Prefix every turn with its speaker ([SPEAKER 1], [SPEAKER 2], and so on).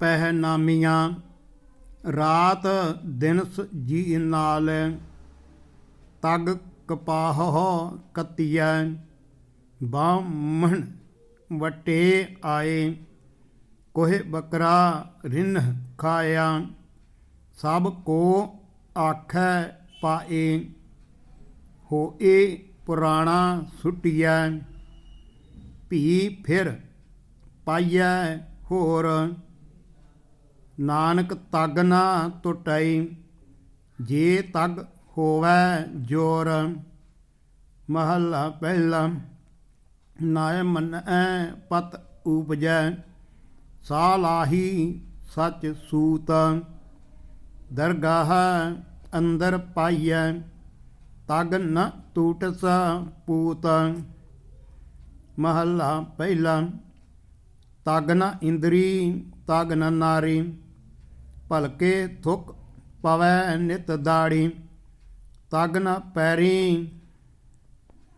[SPEAKER 1] ਪਹਿ ਨਾਮੀਆਂ ਰਾਤ ਦਿਨਸ ਜੀ ਨਾਲ ਤਗ ਕਪਾਹ ਕਤੀਐ ਬਾਮਣ ਵਟੇ ਆਏ, ਕੋਹ ਬਕਰਾ ਰਿਨ ਖਾਇਆ, ਸਭ ਕੋ ਆਖੈ ਪਾਏ, ਹੋਏ ਪੁਰਾਣਾ ਸੁਟਿਐ, ਭੀ ਫਿਰ ਪਾਈਐ ਹੋਰ। ਨਾਨਕ ਤਗ ਨਾ ਟੁਟਈ, ਜੇ ਤਗ ਹੋਵੈ ਜੋਰ, ਮਹੱਲਾ ਪਹਿਲਾ ਨਾਇ ਮੰਨੈ ਪਤ ਉਪਜੈ ਸਾ ਲਾਹੀ ਸਚ ਸੂਤ, ਦਰਗਾਹ ਅੰਦਰ ਪਾਈਐ, ਤਗ ਨ ਟੂਟਸ ਪੂਤ। ਮਹੱਲਾ ਪਹਿਲਾ, ਤਗ ਨ ਇੰਦਰੀ, ਤਗ ਨ ਨਾਰੀ ਭਲਕੇ ਥੁਕ ਪਵੈ ਨਿਤ ਦਾੜੀ ਤਗ ਨ ਪੈਰੀ।